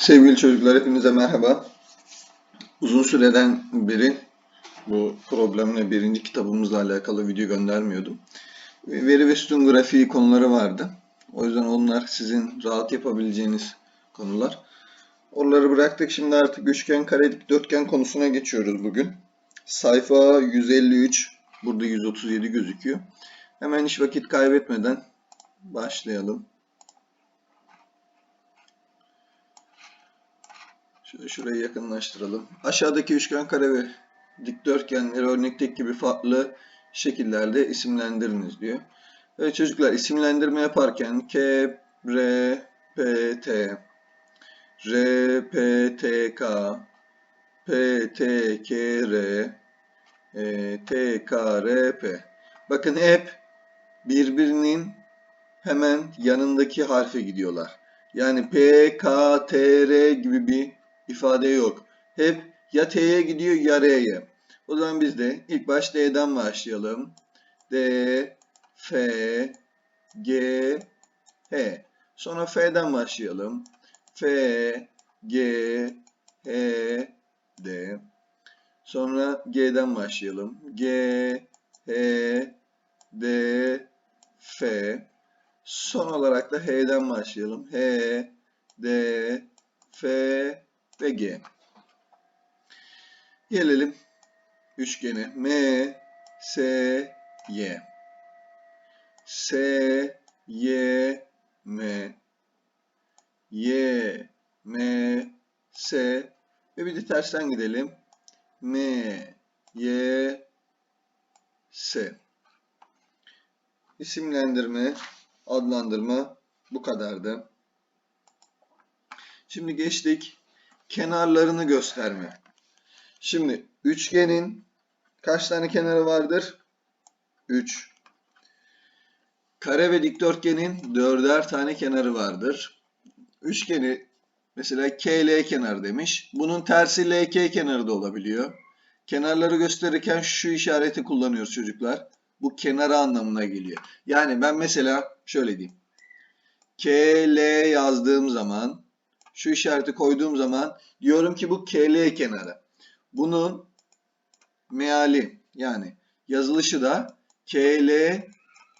Sevgili çocuklar hepinize merhaba. Uzun süreden beri bu problemle birinci kitabımızla alakalı video göndermiyordum. Veri ve sütun grafiği konuları vardı. O yüzden onlar sizin rahat yapabileceğiniz konular. Oraları bıraktık. Şimdi artık üçgen, kare, dikdörtgen konusuna geçiyoruz bugün. Sayfa 153. Burada 137 gözüküyor. Hemen hiç vakit kaybetmeden başlayalım. Şöyle şurayı yakınlaştıralım. Aşağıdaki üçgen, kare ve dikdörtgenleri örnekteki gibi farklı şekillerde isimlendiriniz diyor. Evet çocuklar isimlendirme yaparken K, R, P, T, R, P, T, K, P, T, K, R, e, T, K, R, P. Bakın hep birbirinin hemen yanındaki harfe gidiyorlar. Yani P, K, T, R gibi bir ifade yok. Hep ya T'ye gidiyor ya R'ye. O zaman biz de ilk baş D'den başlayalım. D, F, G, H. Sonra F'den başlayalım. F, G, H, D. Sonra G'den başlayalım. G, H, D, F. Son olarak da H'den başlayalım. H, D, F ve G. Gelelim üçgene. M, S, Y. S, Y, M. Y, M, S. Ve bir de tersten gidelim. M, Y, S. İsimlendirme, adlandırma bu kadardı. Şimdi geçtik kenarlarını gösterme. Şimdi üçgenin kaç tane kenarı vardır? 3. Kare ve dikdörtgenin dörder tane kenarı vardır. Üçgeni mesela KL kenar demiş. Bunun tersi LK kenarı da olabiliyor. Kenarları gösterirken şu işareti kullanıyoruz çocuklar. Bu kenarı anlamına geliyor. Yani ben mesela şöyle diyeyim. KL yazdığım zaman şu işareti koyduğum zaman diyorum ki bu KL kenarı. Bunun meali yani yazılışı da KL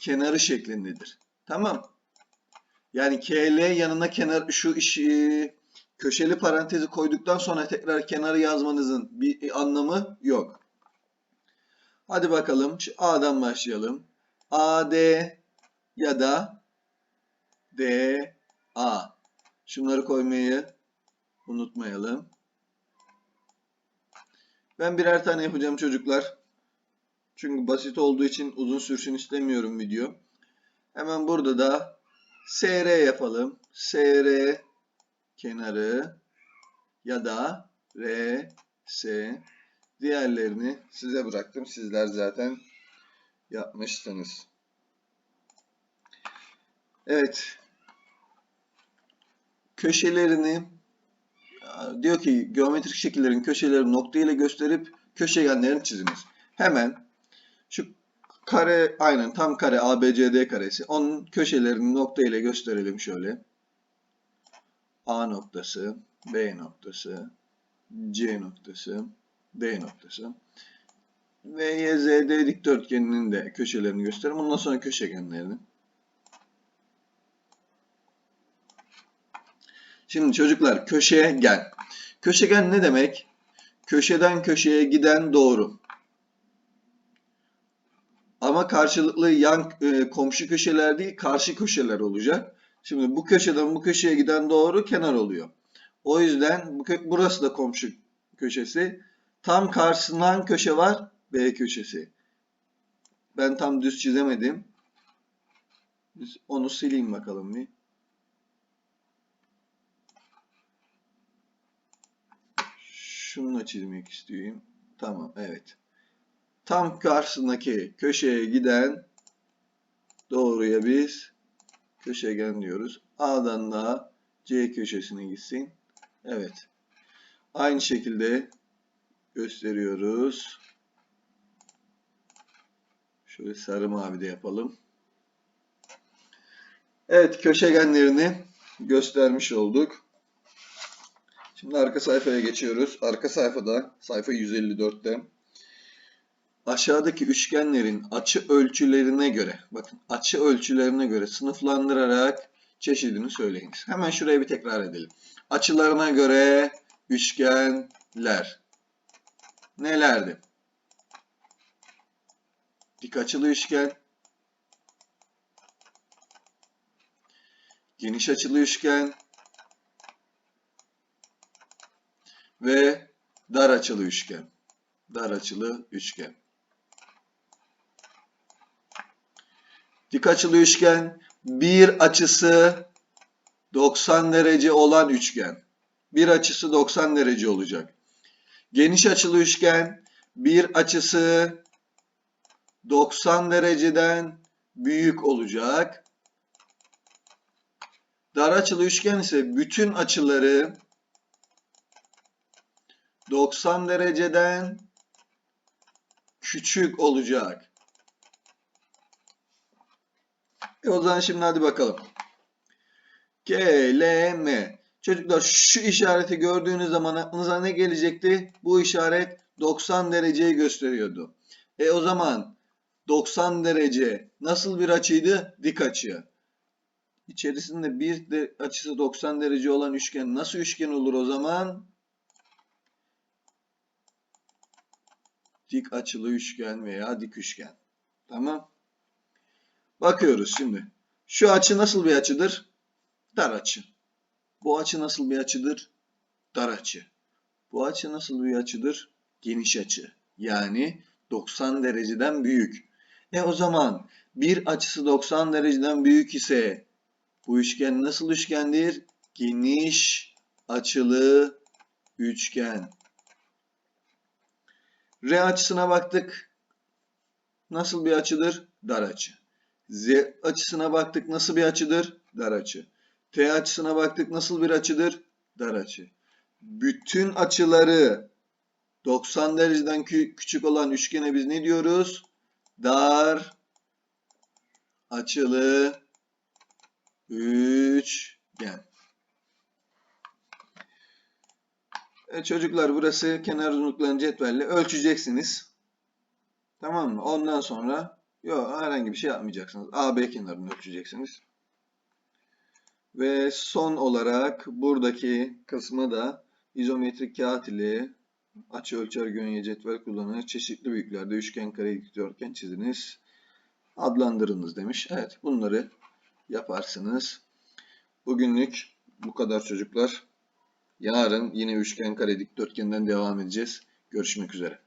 kenarı şeklindedir. Tamam. Yani KL yanına kenar şu işi köşeli parantezi koyduktan sonra tekrar kenarı yazmanızın bir anlamı yok. Hadi bakalım şu A'dan başlayalım. AD ya da DA. Şunları koymayı unutmayalım. Ben birer tane yapacağım çocuklar. Çünkü basit olduğu için uzun sürsün istemiyorum video. Hemen burada da SR yapalım. SR kenarı ya da RS diğerlerini size bıraktım. Sizler zaten yapmışsınız. Evet. Köşelerini diyor ki geometrik şekillerin köşelerini nokta ile gösterip köşegenlerini çiziniz. Hemen şu kare aynen tam kare ABCD karesi. Onun köşelerini nokta ile gösterelim şöyle. A noktası, B noktası, C noktası, D noktası. Ve YZD dikdörtgeninin de köşelerini gösterelim. Ondan sonra köşegenlerini. Şimdi çocuklar köşegen. Köşegen ne demek? Köşeden köşeye giden doğru. Ama karşılıklı yan e, komşu köşeler değil, karşı köşeler olacak. Şimdi bu köşeden bu köşeye giden doğru kenar oluyor. O yüzden bu, burası da komşu köşesi. Tam karşısından köşe var B köşesi. Ben tam düz çizemedim. Onu sileyim bakalım bir. Şununla çizmek istiyorum. Tamam, evet. Tam karşısındaki köşeye giden doğruya biz köşegen diyoruz. A'dan da C köşesine gitsin. Evet. Aynı şekilde gösteriyoruz. Şöyle sarı mavi de yapalım. Evet köşegenlerini göstermiş olduk. Şimdi arka sayfaya geçiyoruz. Arka sayfada, sayfa 154'te aşağıdaki üçgenlerin açı ölçülerine göre, bakın açı ölçülerine göre sınıflandırarak çeşidini söyleyiniz. Hemen şurayı bir tekrar edelim. Açılarına göre üçgenler nelerdi? Dik açılı üçgen, geniş açılı üçgen ve dar açılı üçgen. Dar açılı üçgen. Dik açılı üçgen bir açısı 90 derece olan üçgen. Bir açısı 90 derece olacak. Geniş açılı üçgen bir açısı 90 dereceden büyük olacak. Dar açılı üçgen ise bütün açıları 90 dereceden küçük olacak. E o zaman şimdi hadi bakalım. K, L, M. Çocuklar şu işareti gördüğünüz zaman aklınıza ne gelecekti? Bu işaret 90 dereceyi gösteriyordu. E o zaman 90 derece nasıl bir açıydı? Dik açı. İçerisinde bir de açısı 90 derece olan üçgen nasıl üçgen olur o zaman? Dik açılı üçgen veya dik üçgen. Tamam. Bakıyoruz şimdi. Şu açı nasıl bir açıdır? Dar açı. Bu açı nasıl bir açıdır? Dar açı. Bu açı nasıl bir açıdır? Geniş açı. Yani 90 dereceden büyük. E o zaman bir açısı 90 dereceden büyük ise bu üçgen nasıl üçgendir? Geniş açılı üçgen. R açısına baktık. Nasıl bir açıdır? Dar açı. Z açısına baktık. Nasıl bir açıdır? Dar açı. T açısına baktık. Nasıl bir açıdır? Dar açı. Bütün açıları 90 dereceden kü- küçük olan üçgene biz ne diyoruz? Dar açılı üçgen. E, çocuklar burası kenar uzunluklarını cetvelle ölçeceksiniz. Tamam mı? Ondan sonra yok herhangi bir şey yapmayacaksınız. AB kenarını ölçeceksiniz. Ve son olarak buradaki kısmı da izometrik kağıt ile açı ölçer gönye cetvel kullanarak çeşitli büyüklerde üçgen, kare, dikdörtgen çiziniz. Adlandırınız demiş. Evet bunları yaparsınız. Bugünlük bu kadar çocuklar. Yarın yine üçgen, kare, dikdörtgenden devam edeceğiz. Görüşmek üzere.